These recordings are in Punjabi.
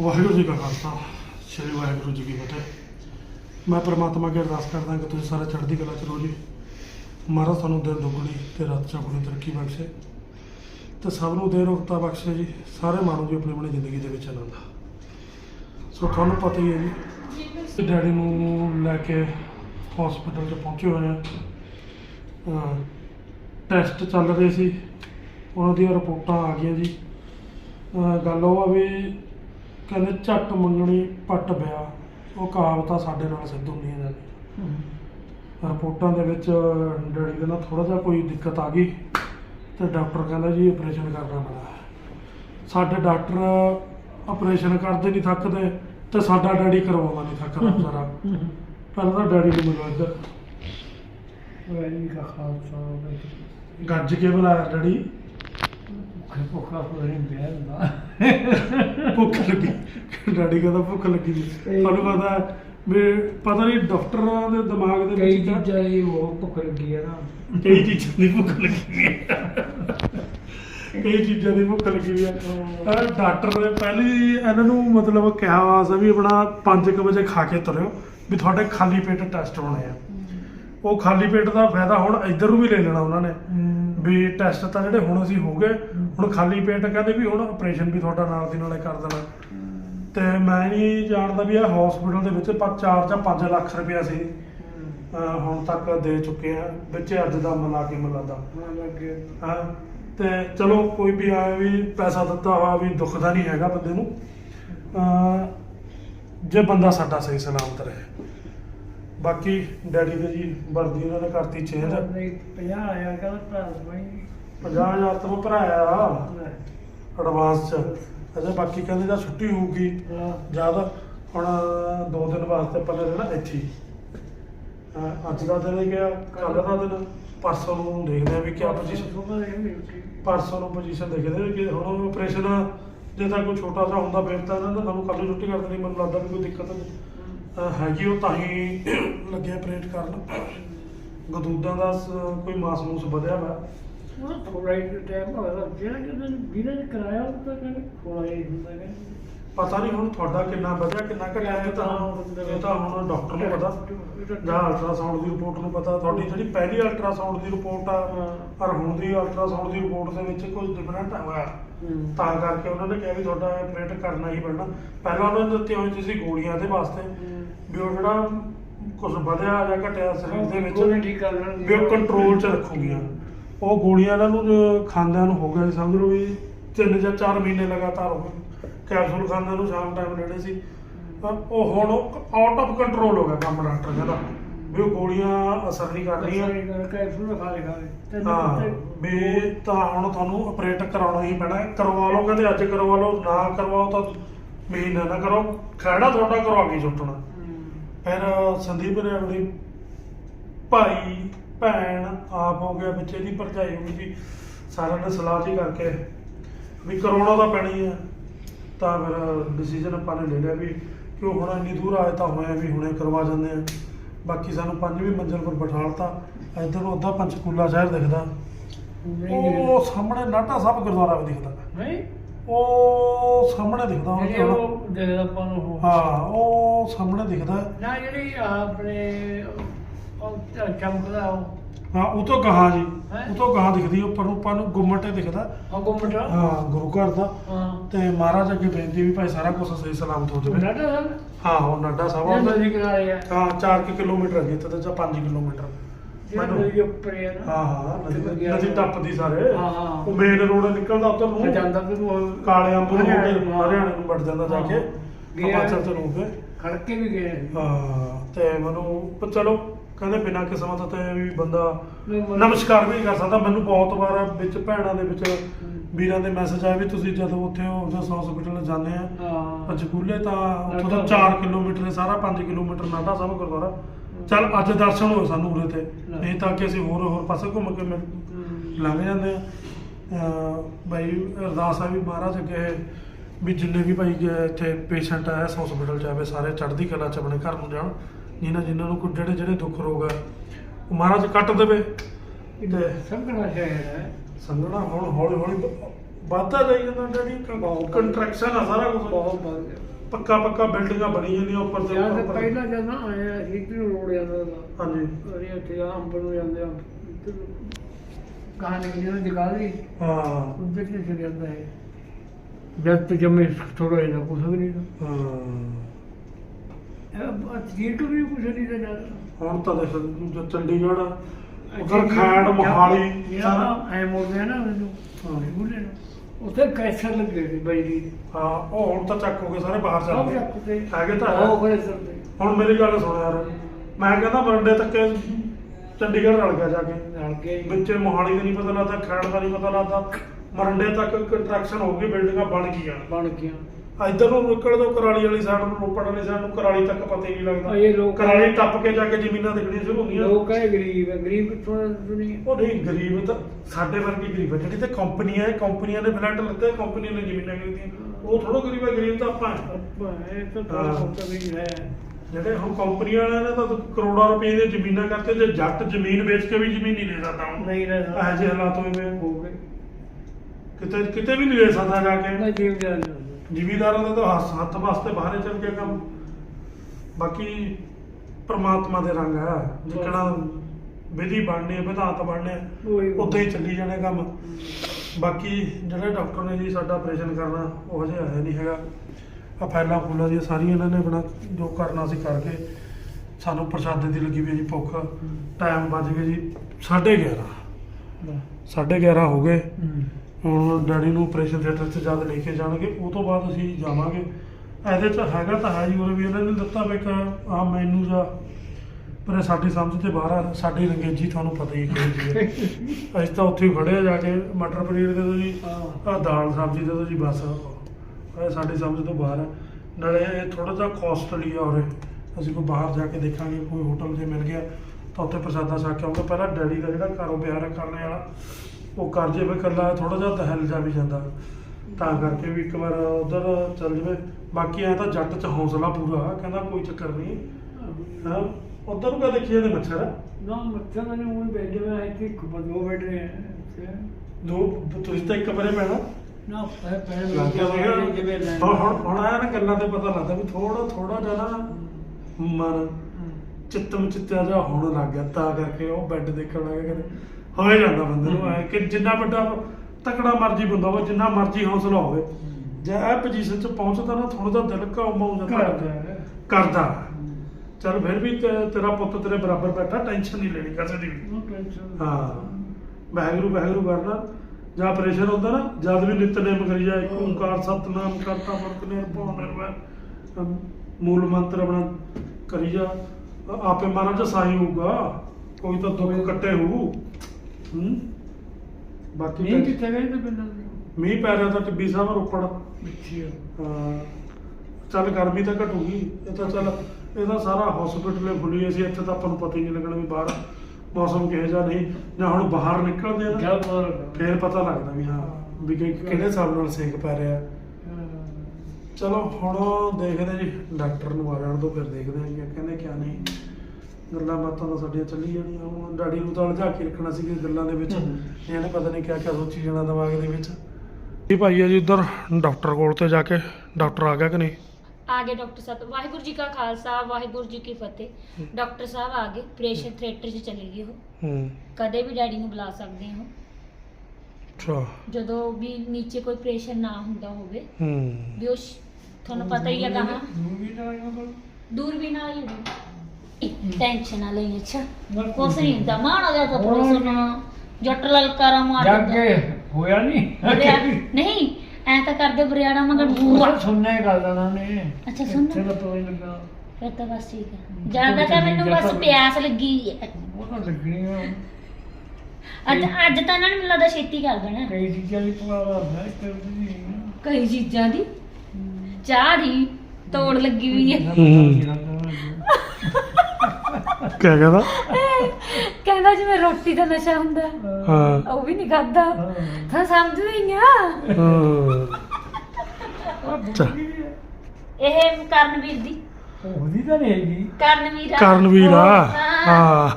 ਵਾਹਿਗੁਰੂ ਜੀ ਕਾ ਖਾਲਸਾ, ਸ੍ਰੀ ਵਾਹਿਗੁਰੂ ਜੀ ਕੀ ਫਤਿਹ। ਮੈਂ ਪ੍ਰਮਾਤਮਾ ਅੱਗੇ ਅਰਦਾਸ ਕਰਦਾ ਕਿ ਤੁਸੀਂ ਸਾਰਾ ਚੜ੍ਹਦੀ ਕਲਾ ਚ ਰਹੋ ਜੀ। ਮਹਾਰਾਜ ਸਾਨੂੰ ਦਿਨ ਦੁੱਗਣੀ ਤੇ ਰਾਤ ਚੌਗੁਣੀ ਤਰੱਕੀ ਬਖਸ਼ੇ। ਤੇ ਸਭ ਨੂੰ ਦੇ ਰੋਗਤਾ ਬਖਸ਼ੇ ਜੀ, ਸਾਰੇ ਮਾਣੋ ਜੀ ਆਪਣੀ ਆਪਣੀ ਜ਼ਿੰਦਗੀ ਦੇ ਵਿੱਚ ਆਨੰਦ ਸੋ ਤੁਹਾਨੂੰ ਪਤਾ ਹੀ ਹੈ ਜੀ ਕਿ ਡੈਡੀ ਨੂੰ ਲੈ ਕੇ ਹਸਪੀਟਲ 'ਚ ਪਹੁੰਚੇ ਹੋਏ ਆ। ਟੈਸਟ ਚੱਲ ਰਹੇ ਸੀ। ਉਹਨਾਂ ਦੀਆਂ ਰਿਪੋਰਟਾਂ ਆ ਗਈਆਂ ਜੀ। ਗੱਲ ਉਹ ਆ ਵੀ ਕਹਿੰਦੇ ਝੱਟ ਮੰਗਣੀ ਪੱਟ ਬਿਆ ਉਹ ਕਹਾਵਤਾਂ ਸਾਡੇ ਨਾਲ ਸਿੱਧ ਹੁੰਦੀਆਂ ਜਾਂਦੀਆਂ ਰਿਪੋਰਟਾਂ ਦੇ ਵਿੱਚ ਡੈਡੀ ਦੇ ਨਾਲ ਥੋੜਾ ਜਿਹਾ ਕੋਈ ਦਿੱਕਤ ਆ ਗਈ ਤੇ ਡਾਕਟਰ ਕਹਿੰਦਾ ਜੀ ਆਪਰੇਸ਼ਨ ਕਰਨਾ ਪੈਣਾ। ਸਾਡੇ ਡਾਕਟਰ ਆਪਰੇਸ਼ਨ ਕਰਦੇ ਨਹੀਂ ਥੱਕਦੇ ਤੇ ਸਾਡਾ ਡੈਡੀ ਕਰਵਾਉਂਦਾ ਨਹੀਂ ਥੱਕਦਾ ਵਿਚਾਰਾ ਪਹਿਲਾਂ ਤਾਂ ਡੈਡੀ ਨੂੰ ਮਿਲੋ ਇੱਧਰ। ਜੀ ਕਾ ਖਾਲਸਾ ਗੱਜ ਕੇ ਬੁਲਾਇਆ ਡੈਡੀ। ਭੁੱਖਾ ਕੋਈ ਨਹੀਂ ਪਿਆ ਹੁੰਦਾ ਭੁੱਖ ਲੱਗੀ। ਡੈਡੀ ਕਹਿੰਦਾ ਭੁੱਖ ਲੱਗੀ ਜੀ ਤੁਹਾਨੂੰ ਪਤਾ ਹੈ ਵੀ ਪਤਾ ਨਹੀਂ ਡਾਕਟਰਾਂ ਦੇ ਦਿਮਾਗ ਦੇ ਕਈ ਵਿੱਚ ਕਿਆ- ਚੀਜ਼ਾਂ ਦੀ ਉਹ ਭੁੱਖ ਲੱਗੀ ਹੈ ਨਾ। ਕਈ ਚੀਜ਼ਾਂ ਦੀ ਭੁੱਖ ਲੱਗੀ ਹੈ ਕਈ ਚੀਜ਼ਾਂ ਦੀ ਭੁੱਖ ਲੱਗੀ ਹੈ ਅਹ ਡਾਕਟਰ ਨੇ ਪਹਿਲੀ ਇਹਨਾਂ ਨੂੰ ਮਤਲਬ ਕਿਹਾ ਵਾ ਸੀ ਵੀ ਆਪਣਾ 5:00 ਵਜੇ ਖਾ ਕੇ ਤੁਰਿਓ ਵੀ ਤੁਹਾਡੇ ਖਾਲੀ ਪੇਟ ਟੈਸਟ ਹੋਣੇ ਆ। ਉਹ ਖਾਲੀ ਪੇਟ ਦਾ ਫਾਇਦਾ ਹੁਣ ਇੱਧਰ ਨੂੰ ਵੀ ਲੈ ਲੈਣਾ ਉਹਨਾਂ ਨੇ। ਵੀ ਟੈਸਟ ਤਾਂ ਜਿਹੜੇ ਹੁਣ ਅਸੀਂ ਹੋ ਗਏ ਹੁਣ ਖਾਲੀ ਪੇਟ ਕਹਿੰਦੇ ਵੀ ਹੁਣ ਆਪਰੇਸ਼ਨ ਵੀ ਤੁਹਾਡਾ ਨਾਲ ਦੀ ਨਾਲੇ ਕਰ ਦੇਣਾ। ਤੇ ਮੈਂ ਨਹੀਂ ਜਾਣਦਾ ਵੀ ਇਹ ਹਸਪੀਟਲ ਦੇ ਵਿੱਚ ਪਰ 4 ਜਾਂ 5 ਲੱਖ ਰੁਪਇਆ ਸੀ ਹੁਣ ਤੱਕ ਦੇ ਚੁੱਕੇ ਆ ਵਿੱਚ ਅੱਜ ਦਾ ਮਿਲਾ ਕੇ ਮਿਲਾਦਾ। ਹਾਂ ਤੇ ਚਲੋ ਕੋਈ ਵੀ ਆਏ ਵੀ ਪੈਸਾ ਦਿੱਤਾ ਹੋਇਆ ਵੀ ਦੁਖਦਾ ਨਹੀਂ ਹੈਗਾ ਬੰਦੇ ਨੂੰ। ਜੇ ਬੰਦਾ ਸਾਡਾ ਸਹੀ ਸਲਾਮਤ ਰਹੇ। ਬਾਕੀ ਡੈਡੀ ਦੇ ਜੀ ਵਰਦੀ ਉਹਨਾਂ ਨੇ ਕਰਤੀ ਚੇਂਜ ਨਹੀਂ 50 ਆਇਆ ਕਹਿੰਦਾ ਭਰਾ ਮੈਂ 50000 ਤੋਂ ਮੈਂ ਭਰਾਇਆ ਐਡਵਾਂਸ ਚ। ਅਜੇ ਬਾਕੀ ਕਹਿੰਦੇ ਜਾਂ ਛੁੱਟੀ ਹੋਊਗੀ। ਹਾਂ। ਜਦ ਹੁਣ ਦੋ ਦਿਨ ਵਾਸਤੇ ਪਹਿਲੇ ਰਹਿਣਾ ਇੱਥੇ ਹੀ। ਅਹ ਅੱਜ ਦਾ ਦਿਨ ਹੀ ਗਿਆ ਕੱਲ ਦਾ ਦਿਨ। ਪਰਸੋਂ ਨੂੰ ਦੇਖਦੇ ਆ ਵੀ ਕਿਆ ਪੋਜੀਸ਼ਨ ਪਰਸੋਂ ਨੂੰ ਪੋਜੀਸ਼ਨ ਦੇਖਦੇ ਆ ਕਿ ਹੁਣ ਆਪਰੇਸ਼ਨ ਜੇ ਤਾਂ ਕੋਈ ਛੋਟਾ ਜਿਹਾ ਹੁੰਦਾ ਫਿਰ ਤਾਂ ਇਹਨਾਂ ਨੇ ਤੁਹਾਨੂੰ ਕੱਲ ਨੂੰ ਛੁੱਟੀ ਕਰ ਦੇਣੀ ਮੈਨੂੰ ਲੱਗਦਾ ਵੀ ਕੋਈ ਦਿੱਕਤ ਅਹ ਹੈਗੀ ਉਹ ਤਾਂ ਹੀ ਲੱਗੇ ਆਪਰੇਟ ਕਰਨ। ਗਦੂਦਾਂ ਦਾ ਸ- ਕੋਈ ਮਾਸ ਮੂਸ ਵਧਿਆ ਵਾ। ਉਹ ਥੋੜਾ ਹੀ ਟਾਈਮ ਹੋਇਆ ਜਿਹੜਾ ਕਿ ਬਿਨਾਂ ਨੇ ਕਰਾਇਆ ਉਹ ਤਾਂ ਕਹਿੰਦੇ ਥੋੜਾ ਹੀ ਹੁੰਦਾ ਕਹਿੰਦੇ। ਪਤਾ ਨਹੀਂ ਹੁਣ ਤੁਹਾਡਾ ਕਿੰਨਾ ਵਧਿਆ ਕਿੰਨਾ ਘਟਿਆ ਇਹ ਤਾਂ ਇਹ ਤਾਂ ਹੁਣ ਡਾਕਟਰ ਨੂੰ ਪਤਾ। ਜਾਂ ਅਲਟਰਾਸਾਊਂਡ ਦੀ ਰਿਪੋਰਟ ਨੂੰ ਪਤਾ। ਤੁਹਾਡੀ ਜਿਹੜੀ ਪਹਿਲੀ ਅਲਟਰਾਸਾਊਂਡ ਦੀ ਰਿਪੋਰਟ ਆ ਹਾਂ। ਪਰ ਹੁਣ ਦੀ ਅਲਟਰਾਸਾਊਂਡ ਦੀ ਰਿਪੋਰਟ ਦੇ ਵਿੱਚ ਕੁਝ ਡਿਫਰੈਂਟ ਹੋਇਆ ਹੂੰ। ਤਾਂ ਕਰਕੇ ਉਹਨਾਂ ਨੇ ਕਿਹਾ ਵੀ ਤੁਹਾਡਾ ਆਪਰੇਟ ਕਰਨਾ ਹੀ ਪੈਣਾ ਪਹਿਲਾਂ ਉਹਨਾਂ ਨੇ ਦਿੱਤੀਆਂ ਹੋਈਆਂ ਸੀ ਗੋਲੀਆਂ ਦੇ ਵਾਸਤੇ। ਵੀ ਉਹ ਜਿਹੜਾ ਕੁਝ ਵਧਿਆ ਜਾਂ ਘਟਿਆ ਸਰੀਰ ਦੇ ਵਿੱਚ ਗੋਲੀ ਠੀਕ ਕਰ ਲੈਣਗੇ। ਵੀ ਉਹ ਕੰਟਰੋਲ 'ਚ ਰੱਖੂਗੀਆਂ। ਉਹ ਗੋਲੀਆਂ ਇਹਨਾਂ ਨੂੰ ਜੋ ਖਾਂਦਿਆਂ ਨੂੰ ਹੋ ਗਿਆ ਸਮਝ ਲਓ ਵੀ ਤਿੰਨ ਜਾਂ ਚਾਰ ਮਹੀਨੇ ਲਗਾਤਾਰ ਹੋ ਕੈਪਸੂਲ ਖਾਂਦਿਆਂ ਨੂੰ ਸ਼ਾਮ ਟਾਈਮ ਲੈਣੇ ਸੀ। ਪਰ ਉਹ ਹੁਣ ਆਊਟ ਆਫ ਕੰਟਰੋਲ ਹੋ ਗਿਆ ਕੰਮ ਡਾਕਟਰ ਕਹਿੰਦਾ। ਵੀ ਉਹ ਗੋਲੀਆਂ ਅਸਰ ਨਹੀਂ ਕਰ ਰਹੀਆਂ। ਕੈਪਸੂਲ ਖਾ ਲੈ ਖਾ ਲੈ ਤੇ ਹਾਂ ਵੀ ਤਾਂ ਹੁਣ ਤੁਹਾਨੂੰ ਆਪਰੇਟ ਕਰਾਉਣਾ ਹੀ ਪੈਣਾ। ਕਰਵਾ ਲਓ ਕਹਿੰਦੇ ਅੱਜ ਕਰਵਾ ਲਓ ਨਾ ਕਰਵਾਓ ਤਾਂ ਮਹੀਨਾ ਨਾ ਕਰੋ ਖੜਾ ਤੁਹਾਡਾ ਕਰਵਾ ਕੇ ਛੁੱਟਣਾ ਫਿਰ ਸੰਦੀਪ ਨੇ ਆਪਣੀ ਭਾਈ ਭੈਣ ਆਪ ਹੋ ਗਿਆ ਵਿੱਚ ਇਹਦੀ ਭਰਜਾਈ ਹੋ ਗਈ ਸਾਰਿਆਂ ਨੇ ਸਲਾਹ ਜੀ ਕਰਕੇ ਵੀ ਕਰੋਨਾ ਤਾਂ ਪੈਣੀ ਹੈ ਤਾਂ ਫਿਰ ਡਿਸੀਜਨ ਆਪਾਂ ਨੇ ਲੈ ਲਿਆ ਵੀ ਕਿ ਉਹ ਹੁਣ ਇੰਨੀ ਦੂਰ ਆਏ ਤਾਂ ਹੋਏ ਆ ਵੀ ਹੁਣੇ ਕਰਵਾ ਜਾਂਦੇ ਆ। ਬਾਕੀ ਸਾਨੂੰ ਪੰਜਵੀਂ ਮੰਜ਼ਲ ਪਰ ਬਿਠਾਲਤਾ ਇੱਧਰ ਅੱਧਾ ਪੰਚਕੂਲਾ ਸ਼ਹਿਰ ਦਿਖਦਾ। ਉਹ ਸਾਹਮਣੇ ਨਾਟਾ ਸਾਹਿਬ ਗੁਰਦੁਆਰਾ ਵੀ ਦਿਖਦਾ। ਨਹੀਂ। ਉਹ ਸਾਹਮਣੇ ਦਿਖਦਾ ਉਹ ਜਿਹੜੇ ਉਹ ਦੇ ਆਪਾਂ ਨੂੰ ਉਹ- ਹਾਂ ਉਹ ਸਾਹਮਣੇ ਦਿਖਦਾ। ਨਾ ਜਿਹੜੀ ਆਪਣੇ ਉਹ ਚਮਕਦਾ ਉਹ। ਹਾਂ ਉਹ ਤੋਂ ਗਾਹਾਂ ਜੀ। ਹੈਂ? ਉਹ ਤੋਂ ਗਾਹਾਂ ਦਿਖਦੀ ਉੱਪਰ ਨੂੰ ਆਪਾਂ ਨੂੰ ਗੁੰਮਟੇ ਦਿਖਦਾ। ਉਹ ਗੁੰਮਟ। ਹਾਂ ਗੁਰੂ ਘਰ ਦਾ। ਹਾਂ। ਤੇ ਮਹਾਰਾਜ ਅੱਗੇ ਬੇਨਤੀ ਵੀ ਭਾਈ ਸਾਰਾ ਕੁਝ ਸਹੀ ਸਲਾਮਤ ਹੋ ਜਾਵੇ। ਨਾਟਾ ਸਰ ਹਾਂ ਉਹ ਨਾਡਾ ਸਾਹਿਬ ਕਿਨਾਰੇ ਆ। ਹਾਂ 4 ਕਿਲੋਮੀਟਰ ਹੈ ਤੇ ਜਾਂ 5 ਕਿਲੋਮੀਟਰ। ਮੈਨੂੰ- ਨਦੀ ਉੱਪਰ ਹੈ ਨਾ ਹਾਂ ਹਾਂ ਨਦੀ ਉੱਪਰ ਗਿਆ ਨਦੀ ਟੱਪਦੀ ਸਾਰੇ। ਹਾਂ, ਹਾਂ। ਉਹ ਮੇਨ ਰੋਡ ਨਿਕਲਦਾ ਉੱਧਰ ਉਹ ਨੂੰ ਜਾਂਦਾ ਤੇ ਉਹ ਕਾਲੇ ਅੰਬ ਨੂੰ ਹੋ ਹਰਿਆਣੇ ਕੇ ਨੂੰ, ਹਰਿਆਣੇ ਨੂੰ ਵੜ ਜਾਂਦਾ ਜਾ ਕੇ। ਹਾਂ। ਗਿਆ। ਹਿਮਾਚਲ ਤੋਂ ਨੂੰ ਕੇ ਖੜਕੇ ਵੀ ਗਏ ਹਾਂ ਤੇ ਮੈਨੂੰ ਪਰ ਚਲੋ ਕਹਿੰਦੇ ਬਿਨਾਂ ਕਿਸਮਤ ਤੇ ਵੀ ਬੰਦਾ ਨਮਸਕਾਰ। ਨਮਸਕਾਰ ਵੀ ਨਹੀਂ ਕਰ ਸਕਦਾ। ਮੈਨੂੰ ਬਹੁਤ ਵਾਰ ਵਿੱਚ ਭੈਣਾਂ ਦੇ ਵਿੱਚ ਵੀਰਾਂ ਦੇ ਮੈਸੇਜ ਆਏ ਵੀ ਤੁਸੀਂ ਜਦੋਂ ਉੱਥੇ ਉਸ ਹਸਪੀਟਲ ਜਾਂਦੇ ਆ। ਹਾਂ। ਤਾਂ ਉੱਥੋਂ ਤੋਂ 4 ਕਿਲੋਮੀਟਰ ਹੈ ਸਾਰਾ 5 ਕਿਲੋਮੀਟਰ ਨਾਢਾ ਸਾਹਿਬ ਗੁਰਦੁਆਰਾ। ਚੱਲ ਅੱਜ ਦਰਸ਼ਨ ਹੋਏ ਸਾਨੂੰ ਉਰੇ ਤੇ। ਨਹੀਂ ਤਾਂ ਕਿ ਅਸੀਂ ਹੋਰ ਹੋਰ ਪਾਸੇ ਘੁੰਮ ਕੇ ਮਿਲ। ਲੰਘ ਜਾਂਦੇ ਆ ਬਾਈ ਅਰਦਾਸ ਆ ਵੀ ਮਹਾਰਾਜ ਅੱਗੇ ਵੀ ਜਿੰਨੇ ਵੀ ਭਾਈ ਇੱਥੇ ਪੇਸ਼ੈਂਟ ਆ ਇਸ ਹਸਪੀਟਲ ਚ ਆਵੇ ਸਾਰੇ ਚੜ੍ਹਦੀ ਕਲਾ ਚ ਆਪਣੇ ਘਰ ਨੂੰ ਜਾਣ। ਜਿਨ੍ਹਾਂ ਜਿਨ੍ਹਾਂ ਨੂੰ ਕੋਈ ਜਿਹੜੇ ਜਿਹੜੇ ਦੁੱਖ ਰੋਗ ਆ ਉਹ ਮਹਾਰਾਜ ਕੱਟ ਦੇਵੇ। ਤੇ ਸੰਗਣਾ ਸ਼ਹਿਰ ਹੈ। ਸੰਗਣਾ ਹੁਣ ਹੌਲੀ ਹੌਲੀ ਵਾਧਾ ਜਾਈ ਜਾਂਦਾ ਡੈਡੀ। ਕੰਟਰੈਕਸ਼ਨ ਆ ਸਾਰਾ ਕੁਝ ਬਹੁਤ ਵੱਧ ਗਿਆ। ਪੱਕਾ ਪੱਕਾ ਬਿਲਡਿੰਗਾਂ ਬਣੀ ਜਾਂਦੀਆਂ ਉੱਪਰ ਤੇ ਯਾਰ ਉੱਪਰ। ਪਹਿਲਾਂ ਜਦ ਨਾ ਆਇਆ ਸੀ ਕਿ ਰੋਡ ਜਾਂਦਾ ਸੀ ਹਾਂਜੀ। ਅਰੇ ਇੱਥੇ ਆ ਅੰਬ ਨੂੰ ਜਾਂਦੇ ਆ ਕਹਾਂ ਨਿਕਲੀ ਨਾ ਜਗਾ ਲਈ ਹਾਂ। ਉੱਧਰ ਕਿੱਥੇ ਚਲੇ ਜਾਂਦਾ ਹੈ ਜਦ ਤੱਕ ਜਮੇ ਥੋੜਾ ਜਿਹਾ ਕੁਛ ਵੀ ਨਹੀਂ ਹਾਂ। ਤਾਂ ਤੀਰ ਤੋਂ ਵੀ ਕੁਛ ਨਹੀਂ ਤਾਂ ਜ਼ਿਆਦਾ ਹੁਣ ਤਾਂ ਦੇਖ ਜੋ ਚੰਡੀਗੜ੍ਹ ਆ, ਉਧਰ ਖੈੜ ਮੋਹਾਲੀ ਸਾਰਾ। ਐ ਮੋੜ ਗਿਆ ਨਾ ਮੈਨੂੰ। ਹਾਂ। ਬੁੱਲੇ ਨੂੰ। ਉੱਥੇ ਕੈਸਰ ਲੱਗੇ ਸੀ ਬਜਰੀ ਦੇ ਹਾਂ ਉਹ ਹੁਣ ਤਾਂ ਚੱਕ ਹੋ ਗਏ ਸਾਰੇ ਬਾਹਰ ਸਭ ਚੱਲ ਗਏ। ਹੈਗੇ ਤਾਂ ਹੈ। ਉਹ ਕੈਸਰ ਦੇ ਹੁਣ ਮੇਰੀ ਗੱਲ ਸੁਣ ਯਾਰ ਮੈਂ ਕਹਿੰਦਾ ਮਰੰਡੇ ਤੱਕ ਚੰਡੀਗੜ੍ਹ ਰਲ ਗਿਆ ਜਾ ਕੇ। ਨਾਲ ਕੇ ਵਿੱਚੇ ਮੋਹਾਲੀ ਦਾ ਨਹੀਂ ਪਤਾ ਲੱਗਦਾ ਖੈੜ ਦਾ ਨਹੀਂ ਪਤਾ ਲੱਗਦਾ। ਮਰੰਡੇ ਤੱਕ ਕੰਟਰੈਕਸ਼ਨ ਹੋ ਗਈ ਬਿਲਡਿੰਗਾਂ ਬਣ ਗਈਆਂ। ਬਣ ਗਿਆ ਇੱਧਰ ਨੂੰ ਨਿਕਲ ਜਾਓ ਕਰਾਲੀ ਵਾਲੀ ਸਾਈਡ ਨੂੰ ਰੋਪੜ ਵਾਲੀ ਸਾਈਡ ਨੂੰ ਕਰਾਲੀ ਤੱਕ ਪਤਾ ਹੀ ਨਹੀਂ ਲੱਗਦਾ। ਇਹ ਲੋਕ ਕਰਾਲੀ ਟੱਪ ਕੇ ਜਾ ਕੇ ਜ਼ਮੀਨਾਂ ਦਿਖਣੀਆਂ ਸ਼ੁਰੂ ਹੁੰਦੀਆਂ। ਲੋਕ ਹੈ ਗਰੀਬ ਹੈ ਗਰੀਬ ਕਿੱਥੋਂ ਦਾ ਦੁਨੀਆ ਉਹ ਨਹੀਂ ਗਰੀਬ ਤਾਂ ਸਾਡੇ ਵਰਗੀ ਗਰੀਬ ਹੈ ਜਿਹੜੀ ਤੇ ਕੰਪਨੀਆਂ ਹੈ ਕੰਪਨੀਆਂ ਨੇ ਫਲੈਟ ਲੱਤੇ ਕੰਪਨੀਆਂ ਨੇ ਜ਼ਮੀਨਾਂ ਖਰੀਦੀਆਂ। ਉਹ ਥੋੜਾ ਗਰੀਬ ਹੈ ਗਰੀਬ ਤਾਂ ਆਪਾਂ ਹੈ। ਅੱਪਾ ਇਹ ਤਾਂ ਹਾਂ। ਤਾਂ ਤਾਂ ਵੀ ਹੈ। ਜਿਹੜੇ ਹੁਣ ਕੰਪਨੀਆਂ ਵਾਲਿਆਂ ਨੇ ਤਾਂ ਕਰੋੜਾਂ ਰੁਪਏ ਦੀਆਂ ਜ਼ਮੀਨਾਂ ਕਰਤੇ ਜੇ ਜੱਟ ਜ਼ਮੀਨ ਵੇਚ ਕੇ ਵੀ ਜ਼ਮੀਨ ਨਹੀਂ ਲੈ ਸਕਦਾ ਹੁਣ। ਨਹੀਂ ਨਾ ਇਹੋ ਜਿਹੇ ਹਾਲਾਤ ਹੋਏ ਪਏ ਆ। ਹੋ ਗਏ। ਕਿਤੇ ਕਿਤੇ ਵੀ ਨਹੀਂ ਲੈ ਸਕਦਾ ਜਾ ਕੇ। ਨਾ ਜੀਵ ਜਾਨ ਜ਼ਿਮੀਦਾਰਾਂ ਦਾ ਤਾਂ ਹੱਥ ਹੱਥ ਵਾਸਤੇ ਬਾਹਰੇ ਚੱਲ ਗਿਆ ਕੰਮ। ਬਾਕੀ ਪ੍ਰਮਾਤਮਾ ਦੇ ਰੰਗ ਆ ਜਿਕਣਾ ਵਿਧੀ ਬਣਨੀ ਹੈ ਵਿਧਾਨਤ ਬਣਨੇ ਆ, ਉਹੀ ਉੱਦਾਂ ਹੀ ਚੱਲੀ ਜਾਣੇ ਕੰਮ। ਬਾਕੀ ਜਿਹੜੇ ਡਾਕਟਰ ਨੇ ਜੀ ਸਾਡਾ ਆਪਰੇਸ਼ਨ ਕਰਨਾ ਉਹ ਹਜੇ ਆਇਆ ਨਹੀਂ ਹੈਗਾ। ਆ ਫਾਈਲਾਂ ਫੂਲਾਂ ਦੀਆਂ ਸਾਰੀਆਂ ਇਹਨਾਂ ਨੇ ਆਪਣਾ ਜੋ ਕਰਨਾ ਸੀ ਕਰਕੇ ਸਾਨੂੰ ਪ੍ਰਸ਼ਾਦੇ ਦੀ ਲੱਗੀ ਵੀ ਹੈ ਜੀ ਭੁੱਖ। ਟਾਈਮ ਵੱਜ ਗਏ ਜੀ 11:30 11:30 ਹੋ ਗਏ। ਹੁਣ ਡੈਡੀ ਨੂੰ ਆਪਰੇਸ਼ਨ ਥੀਏਟਰ 'ਚ ਜਦ ਲੈ ਕੇ ਜਾਣਗੇ ਉਹ ਤੋਂ ਬਾਅਦ ਅਸੀਂ ਜਾਵਾਂਗੇ। ਇਹਦੇ 'ਚ ਹੈਗਾ ਤਾਂ ਹੈ ਜੀ ਉਰੇ ਵੀ ਇਹਨਾਂ ਨੇ ਦਿੱਤਾ ਵੀ ਇੱਕ ਆ ਮੈਨੂ ਜਾ ਪਰ ਇਹ ਸਾਡੀ ਸਮਝ ਤੇ ਬਾਹਰ ਆ ਸਾਡੀ ਅੰਗਰੇਜ਼ੀ ਤੁਹਾਨੂੰ ਪਤਾ ਹੀ ਕਿਹੜੀ ਜੀ ਹੈ। ਅਸੀਂ ਤਾਂ ਉੱਥੇ ਹੀ ਖੜੇ ਆ ਜਾ ਕੇ ਮਟਰ ਪਨੀਰ ਦੇ ਦਿਓ ਜੀ ਆ ਦਾਲ ਸਬਜ਼ੀ ਦੇ ਦਿਓ ਜੀ ਬਸ। ਇਹ ਸਾਡੀ ਸਮਝ ਤੋਂ ਬਾਹਰ ਹੈ ਨਾਲੇ ਇਹ ਥੋੜਾ ਜਿਹਾ ਕਾਸਟਲੀ ਆ ਉਰੇ। ਅਸੀਂ ਕੋਈ ਬਾਹਰ ਜਾ ਕੇ ਦੇਖਾਂਗੇ ਕੋਈ ਹੋਟਲ ਜੇ ਮਿਲ ਗਿਆ ਤਾਂ ਉੱਥੇ ਪ੍ਰਸਾਦਾ ਛਕ ਕੇ ਆਉਂਗਾ ਪਹਿਲਾਂ ਡੈਡੀ ਦਾ ਜਿਹੜਾ ਕਾਰੋਬਾਰ ਹੈ ਕਰਨੇ ਵਾਲਾ ਉਹ ਕਰ ਜੇ ਵੀ ਇਕੱਲਾ ਥੋੜਾ ਜਿਹਾ ਦਹਿਲ ਜਾ ਵੀ ਜਾਂਦਾ। ਤਾਂ ਕਰਕੇ ਵੀ ਇੱਕ ਵਾਰ ਉਧਰ ਚੱਲ ਜਵੇ। ਬਾਕੀ ਐ ਤਾਂ ਜੱਟ 'ਚ ਹੌਸਲਾ ਪੂਰਾ ਕਹਿੰਦਾ ਕੋਈ ਚੱਕਰ ਨਹੀਂ। ਹਾਂ ਉਧਰ ਨੂੰ ਕਾ ਦੇਖੀ ਜਾਂਦੇ ਮੱਛਰ? ਨਾ ਮੱਛਰ ਨੇ ਉਹ ਬੈਠੇ ਹੋਏ ਇੱਥੇ ਖਬਰੋ ਬੈਠ ਰਹੇ ਹੈ ਦੋ ਤੁਸੀਂ ਤਾਂ ਇੱਕ ਕਮਰੇ ਪੈਣਾ ਨਾ ਪੈ ਪੈ ਲੱਗ ਗਿਆ ਸੀਗਾ। ਜਿਵੇਂ ਲੈਣ। ਹੁਣ ਹੁਣ ਆਇਆ ਨਾ ਗੱਲਾਂ ਤੇ ਪਤਾ ਲੱਗਦਾ ਵੀ ਥੋੜਾ ਥੋੜਾ ਜਿਹਾ ਨਾ ਮਨ ਚਿੱਤਮ ਚਿੱਤਿਆ ਜਿਹਾ ਹੋਣ ਲੱਗ ਗਿਆ। ਤਾਂ ਕਰਕੇ ਉਹ ਬੈੱਡ ਦੇਖਣ ਲੱਗ ਗਿਆ ਹੋਏ ਜਾਂਦਾ ਬੰਦੇ ਨੂੰ। ਐ ਕਿ ਜਿੰਨਾ ਵੱਡਾ ਤਕੜਾ ਮਰਜ਼ੀ ਬੰਦਾ ਹੋਵੇ ਜਿੰਨਾ ਮਰਜ਼ੀ ਹੌਸਲਾ ਹੋਵੇ ਜੇ ਇਹ ਪੋਜੀਸ਼ਨ 'ਚ ਪਹੁੰਚਦਾ ਨਾ ਥੋੜਾ ਜਿਹਾ ਦਿਲ ਕਾਉਮਾ ਹੋ। ਜਾਂਦਾ ਕਰਦਾ ਚਲ ਫਿਰ ਵੀ ਤੇਰਾ ਪੁੱਤ ਤੇਰੇ ਬਰਾਬਰ ਬੈਠਾ ਟੈਨਸ਼ਨ ਨਹੀਂ ਲੈਣੀ ਕਿਸੇ ਦੀ ਵੀ। ਹਾਂ। ਵਾਹਿਗੁਰੂ ਵਾਹਿਗੁਰੂ ਕਰਨਾ ਜਾਂ ਆਪਰੇਸ਼ਨ ਹੁੰਦਾ ਨਾ ਜਦ ਵੀ ਨਿਤਨੇਮ ਕਰੀ ਜਾ ਇੱਕ ਓੰਕਾਰ ਸਤਨਾਮ ਕਰਤਾ ਵਰਤ ਨਿਰਭਉ ਨਿਰਵੈਰ ਮੂਲ ਮੰਤਰ ਆਪਣਾ ਕਰੀ ਜਾ। ਆਪੇ ਮਹਾਰਾਜ ਸਾਈ ਹੋਊਗਾ। ਕੋਈ ਤਾਂ ਦੁੱਖ ਕੱਟੇ ਹੋਊ। ਹੂੰ? ਬਾਕੀ ਨਹੀਂ ਤਾਂ- ਕਿੱਥੇ ਗਏ ਤੇ ਪਿੰਡਾਂ ਦੇ? ਮੀਂਹ ਪੈ ਰਿਹਾ ਤਾਂ ਟਿੱਬੀ ਸਾਹਿਬ ਰੋਪੜ। ਹਾਂ। ਚੱਲ ਗਰਮੀ ਤਾਂ ਘਟੂਗੀ। ਇਹ ਤਾਂ ਚੱਲ ਇਹਦਾ ਸਾਰਾ ਹਸਪੀਟਲ ਖੁੱਲੀ ਅਸੀਂ ਇੱਥੇ ਤਾਂ ਆਪਾਂ ਨੂੰ ਪਤਾ ਹੀ ਨਹੀਂ ਲੱਗਣਾ ਵੀ ਬਾਹਰ ਮੌਸਮ ਕਿਹੋ ਜਿਹਾ ਨਹੀਂ। ਜਾਂ ਹੁਣ ਬਾਹਰ ਨਿਕਲਦੇ ਆ ਨਾ ਫੇਰ ਪਤਾ ਲੱਗਦਾ ਵੀ ਹਾਂ ਵੀ ਕਿ- ਕਿਹੜੇ ਹਿਸਾਬ ਨਾਲ ਸੇਕ ਪੈ ਰਿਹਾ। ਚਲੋ ਹੁਣ ਦੇਖਦੇ ਜੀ। ਡਾਕਟਰ ਨੂੰ ਆ ਜਾਣ ਤੋਂ ਫਿਰ ਦੇਖਦੇ ਹਾਂ ਕਿ ਕਹਿੰਦੇ ਕਿਆ ਨਹੀਂ। ਗੱਲਾਂ ਬਾਤਾਂ ਤਾਂ ਸਾਡੀਆਂ ਚੱਲੀ ਜਾਣੀਆਂ। ਹੁਣ ਡੈਡੀ ਨੂੰ ਤਾਂ ਉਲਝਾ ਕੇ ਰੱਖਣਾ ਸੀ ਕਿ ਗੱਲਾਂ ਦੇ ਵਿੱਚ। ਇਹਨੇ ਪਤਾ ਨਹੀਂ ਕਿਆ ਕਿਆ ਸੋਚੀ ਜਾਣਾ ਦਿਮਾਗ ਦੇ ਵਿੱਚ। ਜੀ ਭਾਈ ਆ ਜੀ ਉਧਰ ਡਾਕਟਰ ਕੋਲ ਤੇ ਜਾ ਕੇ। ਡਾਕਟਰ ਆ ਗਿਆ ਕਿ ਨਹੀਂ? ਆ ਗਏ ਡਾਕਟਰ ਸਾਹਿਬ। ਵਾਹਿਗੁਰੂ ਜੀ ਕਾ ਖਾਲਸਾ ਵਾਹਿਗੁਰੂ ਜੀ ਕੀ ਫਤਿਹ। ਡਾਕਟਰ ਸਾਹਿਬ ਆ ਗਏ। ਆਪਰੇਸ਼ਨ ਥੀਏਟਰ 'ਚ ਚਲੇ ਗਏ ਉਹ। ਹੂੰ। ਕਦੇ ਵੀ ਡੈਡੀ ਨੂੰ ਬੁਲਾ ਸਕਦੇ ਹੋ। ਅੱਛਾ। ਜਦੋਂ ਵੀ ਨੀਚੇ ਕੋਈ ਆਪਰੇਸ਼ਨ ਨਾ ਹੁੰਦਾ ਹੋਵੇ। ਹੂੰ। ਵੀ ਉਹ ਸ਼- ਤੁਹਾਨੂੰ ਪਤਾ ਹੀ ਹੈ ਕਹਾਂ ਮੂਵੀ ਦਾ ਇਹਨਾਂ ਕੋਲ ਦੂਰ ਵੀ ਨਾ ਹੀ ਟੈਨਸ਼ਨ ਨਾ ਲਈ ਅੱਛਾ। ਕੁਛ ਨਹੀਂ ਹੁੰਦਾ ਮਾਣਾ ਜਾ ਤਾਂ ਆਪਰੇਸ਼ਨ ਜੱਟ ਲਲਕਾਰਾ ਮਾਰ ਜੱਗ ਦਿੰਦਾ। ਕੇ ਹੋਇਆ ਨਹੀਂ ਬਰਿਆ- ਨਹੀਂ ਐ ਤਾਂ ਕਰਦੇ ਬਰਿਆੜਾ ਮਗਰ ਬੂਆ। ਸੁਣਨੇ ਗੱਲ ਦਾ ਨਾ ਨੇ। ਅੱਛਾ, ਸੁਣਨਾ। ਇੱਥੇ ਤਾਂ ਪਤਾ ਹੀ ਲੱਗਾ। ਫਿਰ ਤਾਂ ਬਸ ਠੀਕ ਹੈ ਜ਼ਿਆਦਾ ਤਾਂ ਮੈਨੂੰ ਬਸ ਪਿਆਸ ਲੱਗੀ ਹੈ ਉਹ ਤਾਂ ਲੱਗਣੀ ਆ। ਅੱਜ ਅੱਜ ਤਾਂ ਇਹਨਾਂ ਨੇ ਮੈਨੂੰ ਲੱਗਦਾ ਛੇਤੀ ਕਰ ਦੇਣਾ। ਕਈ ਚੀਜ਼ਾਂ ਦੀ ਪਵਾ ਹੁੰਦਾ ਕਰਦੀ ਕਈ ਚੀਜ਼ਾਂ ਦੀ। ਚਾਹ ਦੀ ਤੋੜ ਲੱਗੀ ਹੋਈ ਹੈ। ਕਿਆ ਕਹਦਾ? ਕਹਿੰਦਾ ਜਿਵੇਂ ਰੋਟੀ ਦਾ ਨਸ਼ਾ ਹੁੰਦਾ। ਹਾਂ। ਉਹ ਵੀ ਨਹੀਂ ਖਾਦਾ ਤਾਂ ਸਮਝਦੇ ਹੀ ਆ। ਹਾਂ। ਚੱਲ। ਇਹ ਕਰਨਵੀਰ ਦੀ। ਉਹਦੀ ਤਾਂ ਨਹੀਂ ਹੈਗੀ। ਕਰਨਵੀਰ ਆ। ਕਰਨਵੀਰ ਆ। ਹਾਂ। ਹਾਂ।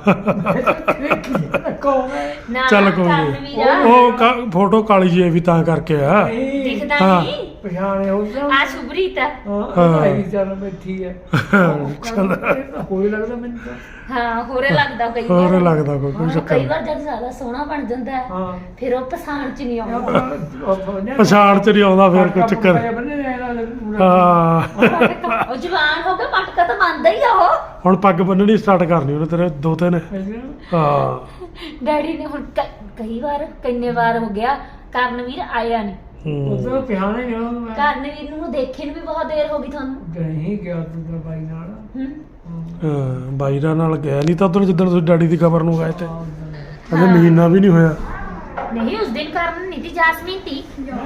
ਕੌਣ ਹੈ ਨਾ ਚੱਲ ਕੋਈ ਨਹੀਂ ਉਹ ਫੋਟੋ ਕਾਲੀ ਜੀ ਵੀ ਤਾਂ ਕਰਕੇ ਆ। ਦਿਖਦਾ ਹਾਂ। ਨਹੀਂ ਪਛਾਣੇ ਹੋ ਜਾ ਆ ਸੁਬਰੀਤ ਆ। ਹਾਂ ਹਾਂ। ਭਾਈ ਚੱਲ ਬੈਠੀ ਹੈ। ਕੋਈ ਲੱਗਦਾ ਮੈਨੂੰ ਤਾਂ? ਹਾਂ ਹੋਰੇ ਲੱਗਦਾ ਕਈ ਹੋਰ ਵਾਰ ਲੱਗਦਾ ਕੋਈ ਕੋਈ ਹਾਂ, ਵਾਰ ਜਦ ਜ਼ਿਆਦਾ ਸੋਹਣਾ ਬਣ ਜਾਂਦਾ ਹੈ, ਹਾਂ। ਫਿਰ ਉਹ ਪਛਾਣ ਚ ਨਹੀਂ ਆਉਂਦਾ। ਪਛਾਣ ਚ ਨਹੀਂ ਆਉਂਦਾ ਫਿਰ ਕੋਈ ਚੱਕਰ। ਹਾਂ ਹਾਂ। ਉਹ ਜਵਾਨ ਹੋ ਕੇ ਮਟਕਾ ਤਾਂ ਮੰਨਦਾ ਹੀ ਆ ਉਹ। ਹੁਣ ਪੱਗ ਬੰਨਣੀ ਸਟਾਰਟ ਕਰਨੀ ਉਹਨੇ ਤੇਰੇ ਦੋ ਤਿੰਨ। ਹਾਂ। ਡੈਡੀ ਨੇ ਹੁਣ ਕ- ਕਈ ਵਾਰ ਕਿੰਨੇ ਵਾਰ ਹੋ ਗਿਆ ਕਰਨਵੀਰ ਆਇਆ ਨਹੀਂ। ਉਦੋਂ ਪਿਆਣੇ ਨਹੀਂ ਉਹਨੂੰ ਮੈਂ। ਕਰਨਵੀਰ ਨੂੰ ਦੇਖੇ ਨੂੰ ਵੀ ਬਹੁਤ ਦੇਰ ਹੋ ਗਈ ਤੁਹਾਨੂੰ। ਨਹੀਂ ਗਿਆ ਤੂੰ ਤਾਂ ਬਾਈ ਨਾਲ। ਹੂੰ। ਹਾਂ। ਬਾਈਰਾ ਨਾਲ ਗਿਆ ਨਹੀਂ ਤਾਂ ਉਦੋਂ ਜਿੱਦਣ ਤੁਸੀਂ ਡੈਡੀ ਦੀ ਖਬਰ ਨੂੰ ਗਏ ਤੇ। ਹਾਂ, ਕਹਿੰਦੇ ਮਹੀਨਾ ਵੀ ਨਹੀਂ ਹੋਇਆ। ਨਹੀਂ ਉਸ ਦਿਨ ਕਰਨ ਨਹੀਂ ਤੀ ਜਾਸਮੀਨ ਤੀ।